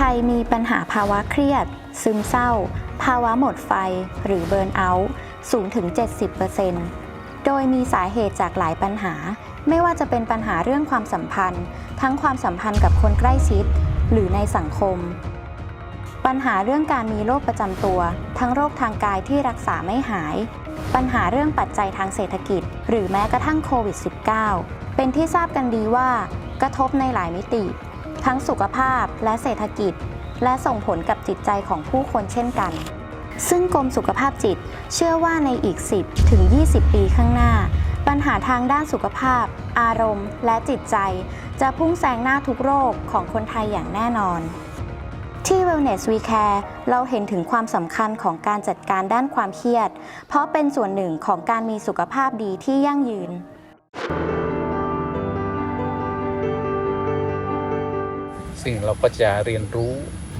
ไทยมีปัญหาภาวะเครียด ซึมเศร้า ภาวะหมดไฟ หรือเบิร์นเอาท์สูงถึง 70%โดยมีสาเหตุจากหลายปัญหา ไม่ว่าจะเป็นปัญหาเรื่องความสัมพันธ์ ทั้งความสัมพันธ์กับคนใกล้ชิด หรือในสังคม ปัญหาเรื่องการมีโรคประจำตัว ทั้งโรคทางกายที่รักษาไม่หาย ปัญหาเรื่องปัจจัยทางเศรษฐกิจ หรือแม้กระทั่งโควิด -19 เป็นที่ทราบกันดีว่ากระทบในหลายมิติ ทั้งสุขภาพและเศรษฐกิจ และส่งผลกับจิตใจของผู้คนเช่นกัน ซึ่งกรมสุขภาพจิตเชื่อว่าในอีก 10 ถึง 20 ปีข้างหน้า ปัญหาทางด้านสุขภาพ อารมณ์ และจิตใจ จะพุ่งแซงหน้าทุกโรคของคนไทยอย่างแน่นอน ที่ Wellness We Care เราเห็นถึงความสำคัญของการจัดการด้านความเครียด เพราะเป็นส่วนหนึ่งของการมีสุขภาพดีที่ยั่งยืน ซึ่งเราก็จะเรียนรู้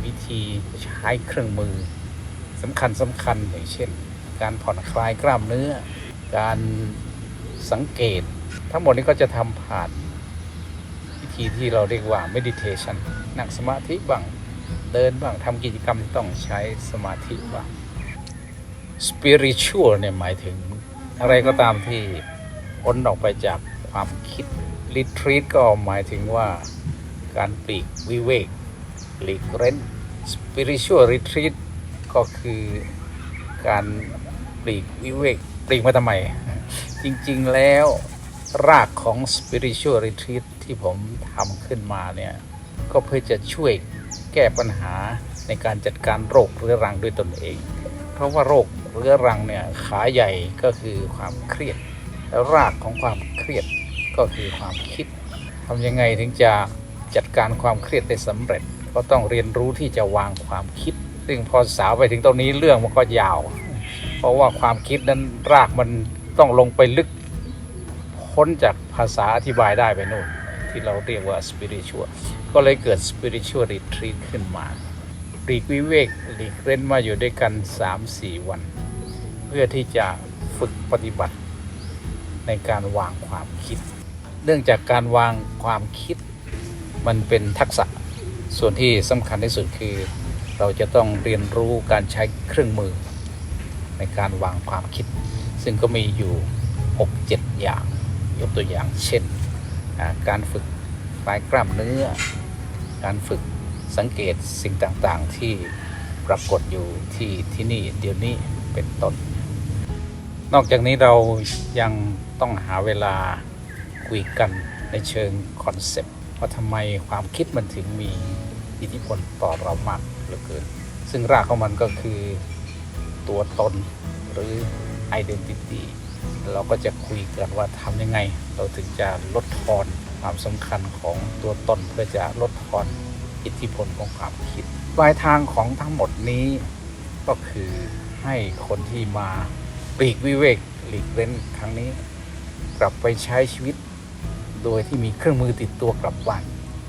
วิธีใช้เครื่องมือสำคัญสำคัญอย่างเช่น การผ่อนคลายกล้ามเนื้อ การสังเกต ทั้งหมดนี้ก็จะทำผ่านวิธีที่เราเรียกว่า meditation นั่งสมาธิบ้างเดินบ้างทำกิจกรรมที่ต้องใช้สมาธิบ้าง spiritual เนี่ยหมายถึงอะไรก็ตามที่พ้นออกไปจากความคิด retreat ก็หมายถึงว่า การปลีกวิเวกหลีกเร้น spiritual retreat ก็คือการปลีกวิเวกปลีกมาทำไม จริงๆแล้วรากของ spiritual retreat ที่ผมทำขึ้นมาเนี่ย ก็เพื่อจะช่วยแก้ปัญหาในการจัดการโรคเรื้อรังด้วยตนเอง เพราะว่าโรคเรื้อรังเนี่ยขาใหญ่ก็คือความเครียด แล้วรากของความเครียดก็คือความคิดทำยังไงถึงจะ จัดการความเครียดได้สำเร็จ ก็ต้องเรียนรู้ที่จะวางความคิด ซึ่งพอสาวไปถึงตรงนี้เรื่องมันก็ยาว เพราะว่าความคิดนั้นรากมันต้องลงไปลึกพ้นจากภาษาอธิบายได้ไปโน่น ที่เราเรียกว่า spiritual ก็เลยเกิด spiritual retreat ขึ้นมาปลีกวิเวกหลีกเล่นมาอยู่ด้วยกัน 3-4 วัน เพื่อที่จะฝึกปฏิบัติในการวางความคิด เนื่องจากการวางความคิด มันเป็นทักษะส่วนที่สำคัญที่สุดคือ เราจะต้องเรียนรู้การใช้เครื่องมือ ในการวางความคิด ซึ่งก็มีอยู่ 6-7 อย่าง ยกตัวอย่างเช่น การฝึกปลายกล้ามเนื้อ การฝึกสังเกตสิ่งต่างๆที่ปรากฏอยู่ที่ที่นี่เดี๋ยวนี้เป็นต้น นอกจากนี้เรายังต้องหาเวลาคุยกันในเชิงคอนเซปต์ ว่าทำไมความคิดมันถึงมีอิทธิพลต่อเรามากเหลือเกิน ซึ่งรากของมันก็คือตัวตนหรือ identity เราก็จะคุยกันว่าทำยังไง เราถึงจะลดทอนความสำคัญของตัวตนเพื่อจะลดทอนอิทธิพลของความคิดปลายทางของทั้งหมดนี้ก็คือให้คนที่มาปลีกวิเวกหลีกเล่นครั้งนี้ กลับไปใช้ชีวิต โดยที่มีเครื่องมือติดตัวกลับบ้าน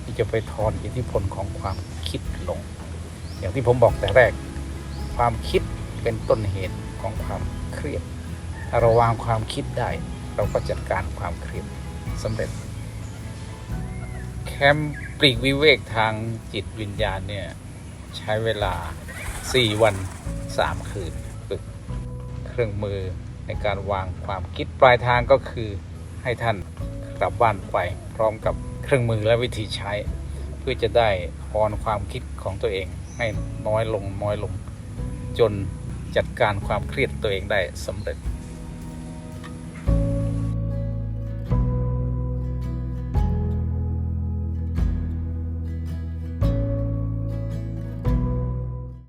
ที่จะไปทอนอิทธิพลของความคิดลง อย่างที่ผมบอกแต่แรก ความคิดเป็นต้นเหตุของความเครียดถ้าเราวางความคิดได้เราก็จัดการความเครียดสำเร็จ แคมป์ปลีกวิเวกทางจิตวิญญาณเนี่ย ใช้เวลา 4 วัน 3 คืนฝึกเครื่องมือในการวางความคิดปลายทางก็คือให้ท่าน กลับบ้านไป พร้อมกับเครื่องมือและวิธีใช้ เพื่อจะได้พรความคิดของตัวเองให้น้อยลงน้อยลง จนจัดการความเครียดตัวเองได้สำเร็จ